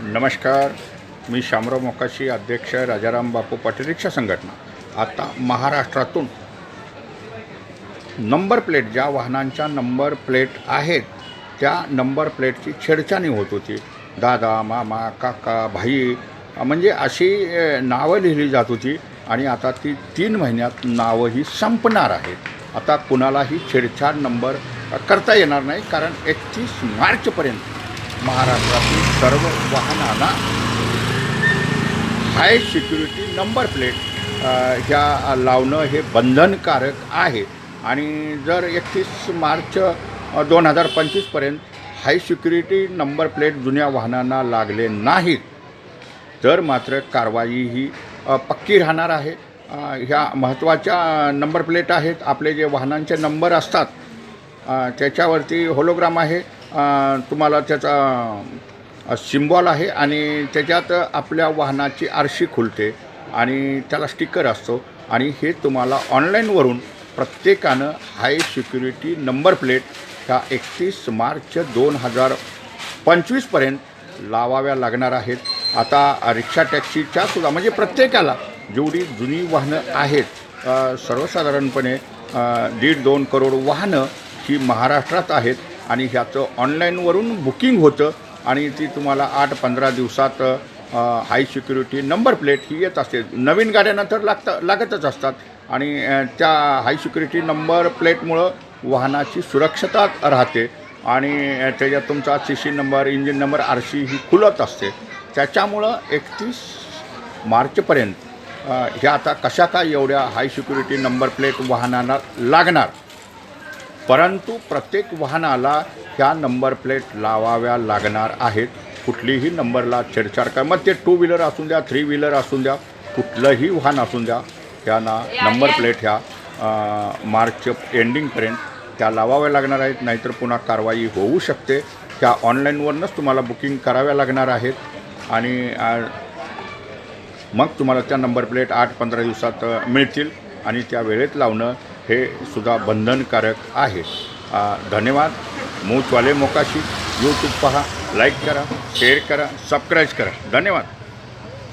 नमस्कार. मी शामराव मोकाशी अध्यक्ष राजाराम बापू पाटील रिक्षा संघटना. आता महाराष्ट्रातून नंबर प्लेट ज्या वाहनांच्या नंबर प्लेट आहेत त्या नंबर प्लेटची छेडछाणी होत होती. दादा मामा काका भाई म्हणजे अशी नावं लिहिली जात होती आणि आता ती तीन महिन्यात नावं ही संपणार आहेत. आता कुणालाही छेडछाड नंबर करता येणार नाही कारण एकतीस मार्चपर्यंत महाराष्ट्रातील सर्व वाहनांना हाय सिक्युरिटी नंबर प्लेट ह्या लावणं हे बंधनकारक आहे. आणि जर एकतीस मार्च दोन हजार पंचवीसपर्यंत हाय सिक्युरिटी नंबर प्लेट जुन्या वाहनांना लागले नाहीत तर मात्र कारवाई ही पक्की राहणार आहे. ह्या महत्त्वाच्या नंबर प्लेट आहेत. आपले जे वाहनांचे नंबर असतात त्याच्यावरती होलोग्राम आहे. तुम्हाला त्याचा सिम्बॉल आहे आणि त्याच्यात आपल्या वाहनाची आरशी खुलते आणि त्याला स्टिकर असतो. आणि हे तुम्हाला ऑनलाईनवरून प्रत्येकानं हाय सिक्युरिटी नंबर प्लेट ह्या एकतीस मार्च दोन हजार पंचवीसपर्यंत लावाव्या लागणार आहेत. आता रिक्षा टॅक्सीच्या सुद्धा म्हणजे प्रत्येकाला जेवढी जुनी वाहनं आहेत सर्वसाधारणपणे दीड दोन करोड वाहनं ही महाराष्ट्रात आहेत. आणि ह्याचं ऑनलाईनवरून बुकिंग होतं आणि ती तुम्हाला आठ पंधरा दिवसात हाय सिक्युरिटी नंबर प्लेट ही येत असते. नवीन गाड्यांना तर लागतं लागतच असतात. आणि त्या हाय सिक्युरिटी नंबर प्लेटमुळं वाहनाची सुरक्षता राहते. आणि त्याच्यात तुमचा C C number engine number R C ही खुलत असते. त्याच्यामुळं एकतीस मार्चपर्यंत ह्या आता कशा काय एवढ्या हाय सिक्युरिटी नंबर प्लेट वाहनांना लागणार? परंतु प्रत्येक वाहनाला ह्या नंबर प्लेट लावाव्या लागणार आहेत. कुठलीही नंबरला छेडछाड काय मग ते टू व्हीलर असून द्या थ्री व्हीलर असून द्या कुठलंही वाहन असून द्या त्यांना नंबर प्लेट ह्या मार्चच्या एंडिंगपर्यंत त्या लावाव्या लागणार आहेत. नाहीतर पुन्हा कारवाई होऊ शकते. त्या ऑनलाईनवरूनच तुम्हाला बुकिंग कराव्या लागणार आहेत. आणि मग तुम्हाला त्या नंबर प्लेट आठ पंधरा दिवसात मिळतील. आणि त्या वेळेत लावणं हे सुद्धा बंधनकारक आहे. धन्यवाद. मूचवाले मोकाशी. यूट्यूब पहा. लाईक करा. शेअर करा. सबस्क्राईब करा. धन्यवाद.